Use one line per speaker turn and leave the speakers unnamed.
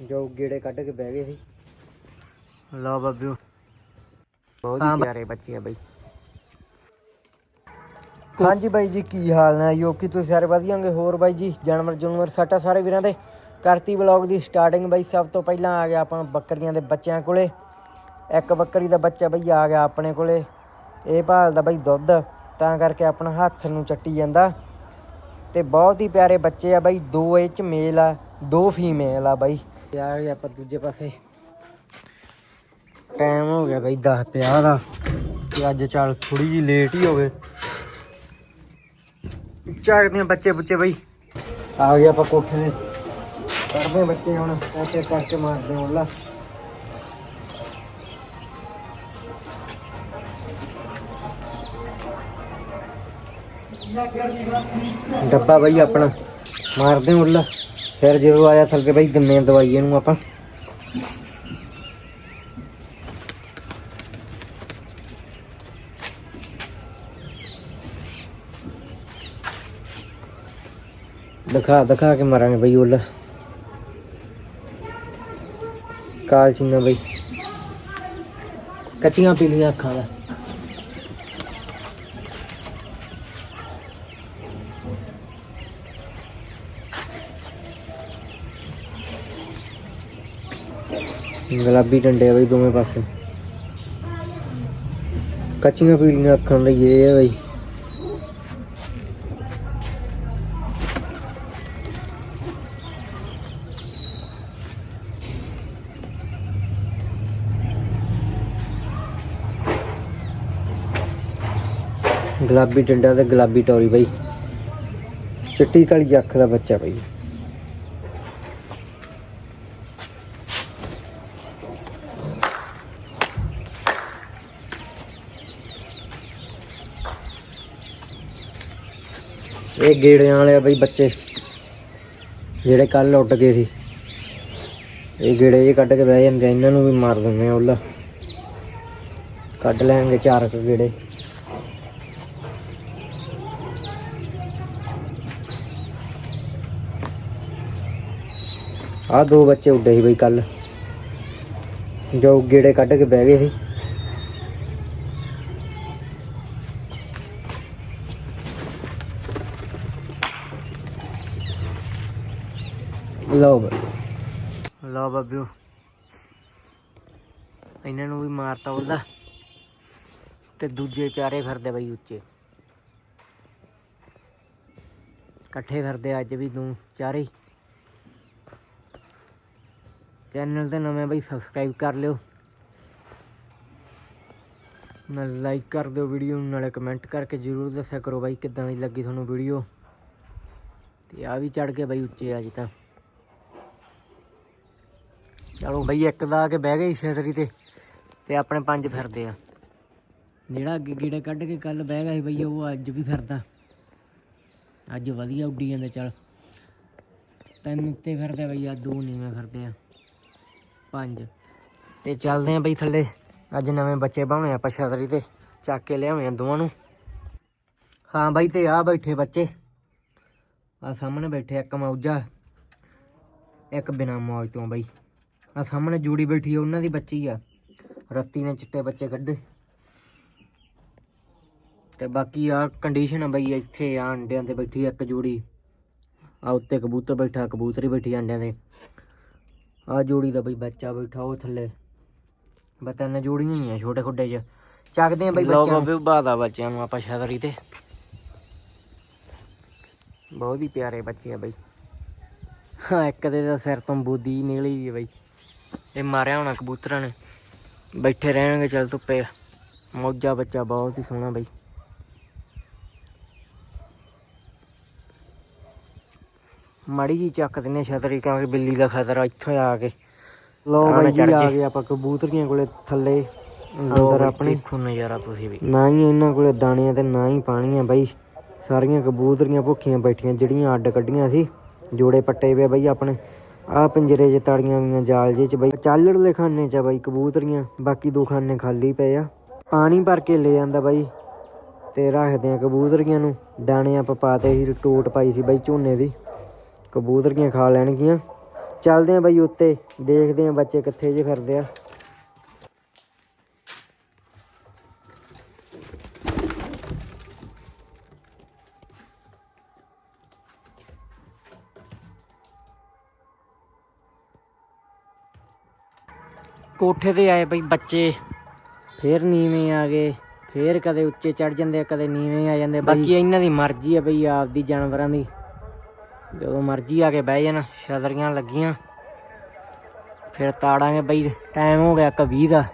ਜੋ ਗੇੜੇ ਕੱਢ ਕੇ ਬਹਿ ਗਏ ਸੀ। ਲਓ ਬੱਬੂ ਬਹੁਤ ਹੀ ਪਿਆਰੇ ਬੱਚੇ ਆ ਬਈ। ਹਾਂਜੀ ਬਾਈ ਜੀ ਕੀ ਹਾਲ ਨੇ? ਯੋ ਕਿ ਤੁਸੀਂ ਸਾਰੇ ਵਧੀਆ ਹੋਗੇ ਹੋਰ ਬਾਈ ਜੀ ਜਾਨਵਰ ਜੁਨਵਰ ਸਾਟਾ ਸਾਰੇ ਵੀਰਾਂ ਦੇ। ਕਰਤੀ ਵਲੌਗ ਦੀ ਸਟਾਰਟਿੰਗ ਬਾਈ ਸਭ ਤੋਂ ਪਹਿਲਾਂ ਆ ਗਿਆ ਆਪਾਂ ਬੱਕਰੀਆਂ ਦੇ ਬੱਚਿਆਂ ਕੋਲੇ। ਇੱਕ ਬੱਕਰੀ ਦਾ ਬੱਚਾ ਬਈ ਆ ਗਿਆ ਆਪਣੇ ਕੋਲੇ। ਇਹ ਭਾਲਦਾ ਬਈ ਦੁੱਧ ਤਾਂ ਕਰਕੇ ਆਪਣਾ ਹੱਥ ਨੂੰ ਚੱਟੀ ਜਾਂਦਾ। ਤੇ ਬਹੁਤ ਹੀ ਪਿਆਰੇ ਬੱਚੇ ਆ ਬਾਈ ਦੋ ਇਹ ਚ ਮੇਲ ਆ ਦੋ ਫੀਮੇਲ ਆ ਬਾਈ। ਤੇ ਆਪਾਂ ਦੂਜੇ ਪਾਸੇ। ਟਾਈਮ ਹੋ ਗਿਆ ਬਾਈ 10 50 ਦਾ। ਤੇ ਅੱਜ ਚੱਲ ਥੋੜੀ ਜੀ ਲੇਟ ਹੀ ਹੋਵੇ ਗਏ। ਬੱਚੇ ਬੁੱਚੇ ਬਾਈ। ਆ ਗਏ ਆਪਾਂ ਕੋਠੇ ਦੇ ਕਰਦੇ ਬੱਚੇ ਹੁਣ ਐਸੇ ਕਰਕੇ ਮਾਰਦੇ ਹਾਂ ਉੱਲਾ ਡੱਬਾ ਬਾਈ ਆਪਣਾ। ਮਾਰਦੇ ਹਾਂ ਉੱਲਾ ਫਿਰ ਜਦੋਂ ਆਇਆ ਥੱਲੇ ਬਾਈ ਦਿੰਨੇ ਆ ਦਵਾਈ ਇਹਨੂੰ ਆਪਾਂ। ਦਿਖਾ ਦਿਖਾ ਕੇ ਮਾਰਾਂਗੇ ਬਈ ਉੱਲਾ ਕਾਲ ਚੀਨਾ ਬਈ। ਕੱਚੀਆਂ ਪੀਲੀਆਂ ਅੱਖਾਂ ਦਾ। ਗੁਲਾਬੀ ਡੰਡੇ ਆ ਬਈ ਦੋਵੇਂ ਪਾਸੇ। ਕੱਚੀਆਂ ਪੀਲੀਆਂ ਅੱਖਾਂ ਲਈ ਇਹ ਹੈ ਬਈ। ਗੁਲਾਬੀ ਡੰਡਾ ਤੇ ਗੁਲਾਬੀ ਟੋਰੀ ਬਈ। ਚਿੱਟੀ ਕਾਲੀ ਅੱਖ ਦਾ ਬੱਚਾ ਬਈ। ਇਹ ਗੇੜਿਆਂ ਵਾਲੇ ਆ ਬਈ ਬੱਚੇ। ਜਿਹੜੇ ਕੱਲ ਉੱਡ ਗਏ ਸੀ। ਇਹ ਗੇੜੇ ਜੇ ਕੱਢ ਕੇ ਬਹਿ ਜਾਂਦੇ ਆ, ਇਹਨਾਂ ਨੂੰ ਵੀ ਮਾਰ ਦਿੰਦੇ ਆ ਉੱਲਾ। ਕੱਢ ਲੈਣਗੇ ਚਾਰ ਕੁ ਗੇੜੇ। ਆ ਦੋ ਬੱਚੇ ਉੱਡੇ ਸੀ ਬਈ ਕੱਲ ਜੋ ਗੇੜੇ ਕੱਢ ਕੇ ਬਹਿ ਗਏ ਸੀ। ਲਓ ਬਈ। ਲਓ ਬੱਬੂ ਇਹਨਾਂ ਨੂੰ ਵੀ ਮਾਰਤਾ ਉਹਦਾ। ਤੇ ਦੂਜੇ ਚਾਰੇ ਫਿਰਦੇ ਬਈ ਉੱਚੇ। ਇਕੱਠੇ ਫਿਰਦੇ ਅੱਜ ਵੀ ਤੂੰ ਚਾਰੇ। ਚੈਨਲ ਤੇ ਨਵੇਂ ਬਈ ਸਬਸਕ੍ਰਾਈਬ ਕਰ ਲਿਓ। ਨਾਲ ਲਾਈਕ ਕਰ ਦਿਓ ਵੀਡੀਓ ਨੂੰ, ਨਾਲੇ ਕਮੈਂਟ ਕਰਕੇ ਜਰੂਰ ਦੱਸਿਆ ਕਰੋ ਬਾਈ ਕਿੱਦਾਂ ਦੀ ਲੱਗੀ ਤੁਹਾਨੂੰ ਵੀਡੀਓ। ਤੇ ਆ ਵੀ ਚੜ ਕੇ ਬਾਈ ਉੱਚੇ ਅੱਜ ਤਾਂ। ਚਲੋ ਬਈ ਇੱਕ ਦਾ ਆ ਕੇ ਬਹਿ ਗਈ ਛਤਰੀ ਤੇ ਤੇ ਆਪਣੇ ਪੰਜ ਫਿਰਦੇ ਆ। ਜਿਹੜਾ ਅੱਗੇ ਗੀੜੇ ਕੱਢ ਕੇ ਕੱਲ ਬਹਿ ਗਿਆ ਸੀ ਬਈ ਉਹ ਅੱਜ ਵੀ ਫਿਰਦਾ। ਅੱਜ ਵਧੀਆ ਉੱਡੀ ਜਾਂਦੇ ਚਲ। ਤਿੰਨ ਉੱਤੇ ਫਿਰਦੇ ਬਈ ਆ ਦੋ ਨੀਵੇਂ ਫਿਰਦੇ ਆ। ਪੰਜ। ਤੇ ਚੱਲਦੇ ਆ ਬਈ ਥੱਲੇ। ਅੱਜ ਨਵੇਂ ਬੱਚੇ ਬਣਾਉਣੇ ਆਪਾਂ ਛਤਰੀ ਤੇ ਚੱਕ ਕੇ ਲਿਆਉਣੇ ਆ ਦੋਵਾਂ ਨੂੰ। ਹਾਂ ਬਾਈ ਤੇ ਆ ਬੈਠੇ ਬੱਚੇ। ਆ ਸਾਹਮਣੇ ਬੈਠੇ ਇੱਕ ਮੌਜਾ ਇੱਕ ਬਿਨਾ ਮੌਜ ਤੋਂ ਬਾਈ। ਆ ਸਾਹਮਣੇ ਜੂੜੀ ਬੈਠੀ ਆ ਉਹਨਾਂ ਦੀ ਬੱਚੀ ਆ। ਰੱਤੀ ਨੇ ਚਿੱਟੇ ਬੱਚੇ ਕੱਢੇ। ਤੇ ਬਾਕੀ ਆ ਕੰਡੀਸ਼ਨ ਆ ਬਈ ਇੱਥੇ ਆ ਅੰਡਿਆਂ ਤੇ ਬੈਠੀ ਇੱਕ ਜੋੜੀ। ਆ ਉੱਤੇ ਕਬੂਤਰ ਬੈਠਾ ਕਬੂਤਰੀ ਬੈਠੀ ਅੰਡਿਆਂ ਤੇ ਆ ਜੋੜੀ ਦਾ ਬਈ ਬੱਚਾ ਬੈਠਾ ਉਹ ਥੱਲੇ। ਬਸ ਤਿੰਨ ਜੋੜੀਆਂ ਹੀ ਆ ਛੋਟੇ ਖੁੱਡੇ 'ਚ। ਚੱਕਦੇ ਆ ਬਈ ਬੱਚਿਆਂ ਨੂੰ। ਬਾਦਾ ਬੱਚਿਆਂ ਨੂੰ ਆਪਾਂ ਛਤਰੀ ਤੇ। ਬਹੁਤ ਹੀ ਪਿਆਰੇ ਬੱਚੇ ਆ ਬਈ। ਹਾਂ ਇੱਕ ਦੇ ਤਾਂ ਸਿਰ ਤੋਂ ਬੂਦੀ ਨਿਕਲੀ ਜੀ ਬਈ। ਇਹ ਮਾਰਿਆ ਹੋਣਾ ਕਬੂਤਰਾਂ ਨੇ। ਬੈਠੇ ਰਹਿਣਗੇ ਚੱਲ ਧੁੱਪੇ। ਮੌਜਾ ਬੱਚਾ ਬਹੁਤ ਹੀ ਸੋਹਣਾ ਬਈ। ਮਾੜੀ ਜੀ ਚੱਕ ਦਿੰਨੇ ਛਤਰੀ ਕਿਉਂਕਿ ਬਿੱਲੀ ਦਾ ਖਤਰਾ ਇੱਥੋਂ ਆ ਕੇ। ਲੋ ਬਾਈ ਜੀ ਆ ਗਏ ਆਪਾਂ ਕਬੂਤਰੀਆਂ ਕੋਲੇ ਥੱਲੇ ਅੰਦਰ ਆਪਣੇ। ਦੇਖੋ ਨਜ਼ਾਰਾ ਤੁਸੀਂ ਵੀ। ਨਾ ਹੀ ਇਹਨਾਂ ਕੋਲੇ ਦਾਣਿਆਂ ਤੇ ਨਾ ਹੀ ਪਾਣੀਆਂ ਬਾਈ। ਸਾਰੀਆਂ ਕਬੂਤਰੀਆਂ ਭੁੱਖੀਆਂ ਬੈਠੀਆਂ ਜਿਹੜੀਆਂ ਅੱਡ ਕੱਢੀਆਂ ਸੀ ਜੋੜੇ ਪੱਟੇ ਵੇ ਬਾਈ ਆਪਣੇ। ਆ ਪਿੰਜਰੇ 'ਚ ਤੜੀਆਂ ਹੋਈਆਂ ਜਾਲ ਜੇ 'ਚ ਬਾਈ। ਚਾਲੜਲੇ ਖਾਨੇ 'ਚ ਆ ਬਾਈ ਕਬੂਤਰੀਆਂ, ਬਾਕੀ ਦੋ ਖਾਨੇ ਖਾਲੀ ਪਏ ਆ। ਪਾਣੀ ਭਰ ਕੇ ਲੈ ਜਾਂਦਾ ਬਾਈ ਤੇ ਰੱਖਦੇ ਆ ਕਬੂਤਰੀਆਂ ਨੂੰ। ਦਾਣੇ ਆਪਾਂ ਪਾਤੇ ਸੀ ਟੋਟ ਪਾਈ ਸੀ ਬਾਈ ਝੋਨੇ ਦੀ। ਕਬੂਤਰੀਆਂ ਖਾ ਲੈਣਗੀਆਂ।
ਚੱਲਦੇ ਆ ਬਾਈ ਉੱਤੇ, ਦੇਖਦੇ ਆ ਬੱਚੇ ਕਿੱਥੇ ਜੇ ਫਿਰਦੇ ਆ। ਕੋਠੇ ਤੇ ਆਏ ਬਈ ਬੱਚੇ। ਫੇਰ ਨੀਵੇਂ ਆ ਗਏ। ਫੇਰ ਕਦੇ ਉੱਚੇ ਚੜ ਜਾਂਦੇ ਆ ਕਦੇ ਨੀਵੇਂ ਆ ਜਾਂਦੇ ਬਾਕੀ ਇਹਨਾਂ ਦੀ ਮਰਜ਼ੀ ਆ ਬਈ ਆਪਦੀ ਜਾਨਵਰਾਂ ਦੀ। ਜਦੋਂ ਮਰਜ਼ੀ ਆ ਕੇ ਬਹਿ ਜਾਣ ਛਤਰੀਆਂ ਲੱਗੀਆਂ। ਫਿਰ ਤਾੜਾਂਗੇ ਬਈ ਟਾਈਮ ਹੋ ਗਿਆ ਇੱਕ 20 ਦਾ।